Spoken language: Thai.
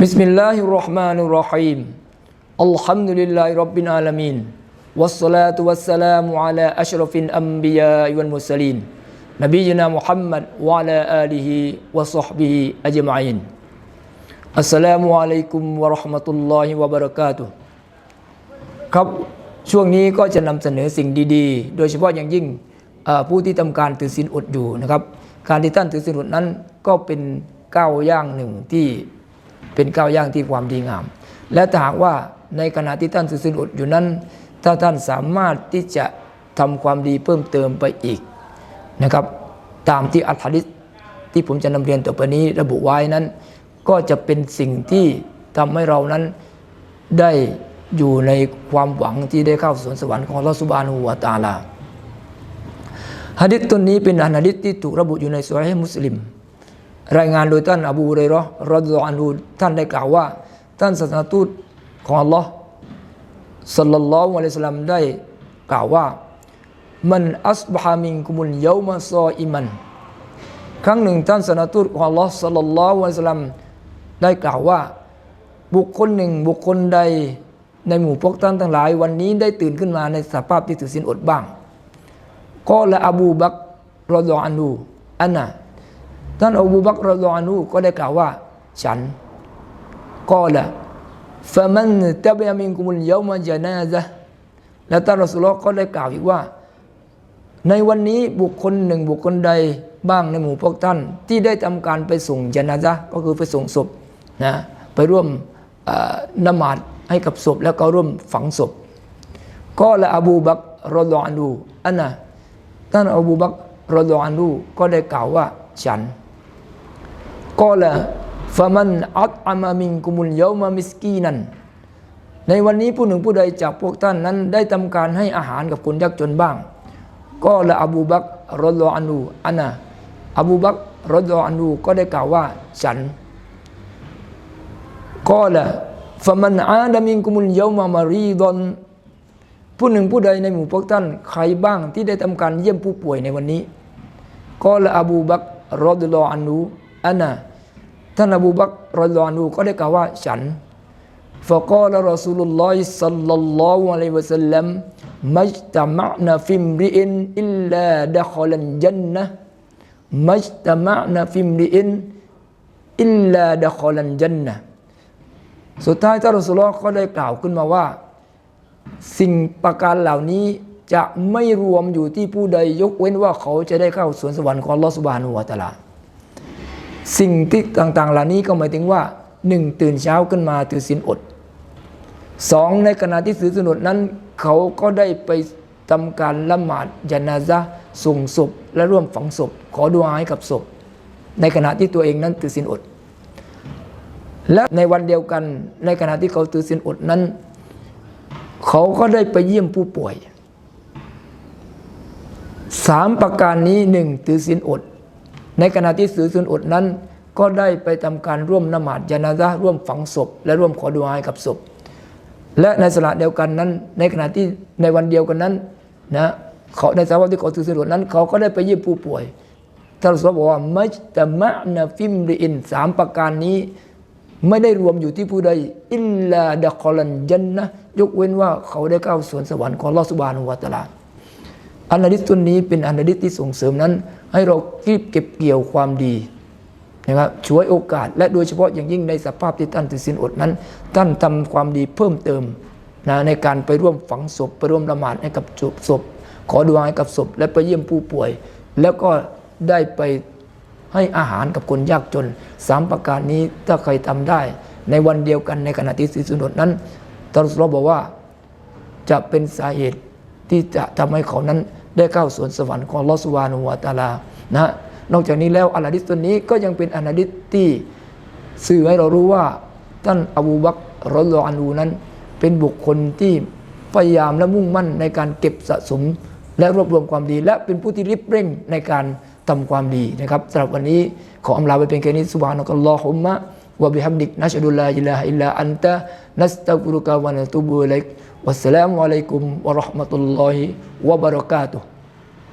بسم الله الرحمن الرحيم الحمد لله رب العالمين والصلاة والسلام على أشرف الأنبياء والمرسلين نبينا محمد وعلى آله وصحبه أجمعين السلام عليكم ورحمة الله وبركاته ครับช่วงนี้ก็จะนำเสนอสิ่งดีๆ โดยเฉพาะอย่างยิ่งเอ่อผู้ที่ทำการถือศีลอดอยู่นะครับ การที่ท่านถือศีลอดนั้นก็เป็นก้าวย่างหนึ่งที่ เป็นก้าวย่างที่ความดีงาม และถ้าหากว่าในขณะที่ท่านถือศีลอดอยู่นั้น ถ้าท่านสามารถที่จะทำความดีเพิ่มเติมไปอีกนะครับ ตามที่อัลฮะดิษที่ผมจะนำเรียนต่อไปนี้ระบุไว้นั้น ก็จะเป็นสิ่งที่ทำให้เรานั้นได้อยู่ในความหวังที่ได้เข้าสวนสวรรค์ของอัลอสุบานูวตาลาฮะดิษตัวนี้เป็นอัลฮะดิษที่ถูกระบุอยู่ในสุฮีมุสลิม รายงานโดยท่านอบูเรยราะห์รอฎิยัลลอฮุอันฮูท่านได้กล่าวว่า ท่านศาสนทูตของอัลลอฮ์สัลลัลลอฮุอะลัยฮิสลลัมได้กล่าวว่า มันอัสบฮามินกุมุลเยามาซออิมัน ครั้งหนึ่งท่านศาสนทูตของอัลลอฮ์สัลลัลลอฮุอะลัยฮิสลลัมได้กล่าวว่า บุคคลหนึ่งบุคคลใดในหมู่พวกท่านทั้งหลาย วันนี้ได้ตื่นขึ้นมาในสภาพที่ถือศีลอดบ้างก็ละอบูบักรอดออานูอันน่ะ ท่านอบูบักรอดออานูก็ได้กล่าวว่า ฉันก็ละฟะมันตะบยามินกุมุลเยามาจานาซะและท่านรอสุลลอฮ์ก็ได้กล่าวอีกว่า ในวันนี้บุคคลหนึ่งบุคคลใดบ้างในหมู่พวกท่าน ที่ได้ทำการไปส่งจนาซะก็คือไปส่งศพนะไปร่วมนมาดให้กับศพแล้วก็ร่วมฝังศพก็ละอบูบักรอดออานูอันน่ะท่านอบูบักรอดออานูก็ได้กล่าวว่าฉัน ก็ละฟะมันอัตอามามินกุมุลเยามามิสกีนันในวันนี้ผู้หนึ่งผู้ใดจากพวกท่านนั้นได้ทำการให้อาหารกับคนยากจนบ้าง ก็ละอบูบักรอดออานูอันนะอบูบักรอดออานูก็ได้กล่าวว่าฉันก็ละฟะมันอาดามินกุมุลเยามามารีดอนผู้หนึ่งผู้ใดในหมู่พวกท่านใครบ้างที่ได้ทำการเยี่ยมผู้ป่วยในวันนี้ก็ละอบูบักรอดุลออานูอันนะ ท่านอบูบักรอลอนูก็ได้กล่าวว่าฉันฟะกอลรอสูลุลลอฮิสัลลัลลอฮุอะลัยวะสัลลัมมัจตมะนะฟิมริอินอิลลาดะคอลันจันนะมัจตมะนะฟิมริอินอิลลาดะคอลันจันนะสุดท้ายท่านรอสูลลอฮ์ก็ได้กล่าวขึ้นมาว่า สิ่งประการเหล่านี้จะไม่รวมอยู่ที่ผู้ใดยกเว้นว่าเขาจะได้เข้าสวนสวรรค์ของลอสบานุวาตลา สิ่งที่ต่างๆ เหล่านี้ก็หมายถึงว่าหนึ่งตื่นเช้าขึ้นมาถือศีลอดสองในขณะที่ถือศีลอดนั้น เขาก็ได้ไปทำการละหมาดยานาซะส่งศพและร่วมฝังศพ ขอดุอาให้กับศพ ในขณะที่ตัวเองนั้นถือศีลอด และในวันเดียวกันในขณะที่เขาถือศีลอดนั้น เขาก็ได้ไปเยี่ยมผู้ป่วยสามประการนี้หนึ่งถือศีลอด ในขณะที่ถือศีลอดนั้น ก็ได้ไปทำการร่วมนมาดยานาซะร่วมฝังศพ และร่วมขอดุอาให้กับศพ และในสละเดียวกันนั้น ในขณะที่ในวันเดียวกันนั้นนะเขาในสภาพที่เขาถือศีลอดนั้น เขาก็ได้ไปเยี่ยมผู้ป่วยท่านรอซูลบอกว่ามัจตมะนะฟิมริอินสามประการนี้ ไม่ได้รวมอยู่ที่ผู้ใดอิลลาดะคอลันจันนะยกเว้นว่าเขาได้เข้าสวนสวรรค์ของลอสุบานุวะตลา อันนาดิษตัวนี้เป็นอันนาดิษที่ส่งเสริมนั้น ให้เรารีบเก็บเกี่ยวความดีนะครับช่วยโอกาส และโดยเฉพาะอย่างยิ่งในสภาพที่ท่านถือศีลอดนั้น ท่านทำความดีเพิ่มเติมนะในการไปร่วมฝังศพ ไปร่วมละหมาดให้กับศพ ขอดูอาให้กับศพ และไปเยี่ยมผู้ป่วย แล้วก็ได้ไปให้อาหารกับคนยากจนสามประการนี้ถ้าใครทำได้ ในวันเดียวกันในขณะที่ศีลอดนั้นตรัสรบอกว่าจะเป็นสาเหตุที่จะทำให้เขานั้น ได้เข้าสวนสวรรค์ของลอสวานุวาตาลานะนอกจากนี้แล้วอัลฮะดิษตัวนี้ก็ยังเป็นอัลฮะดิษที่สื่อให้เรารู้ว่าท่านอบูบักรอลออานูนั้น เป็นบุคคลที่พยายามและมุ่งมั่นในการเก็บสะสม และรวบรวมความดี และเป็นผู้ที่รีบเร่งในการทำความดีนะครับสำหรับวันนี้ขออำลาไปเป็นแค่นี้สุบานะกัลลอฮุมะ วะบิฮัมดิกนัชฮะดุลลา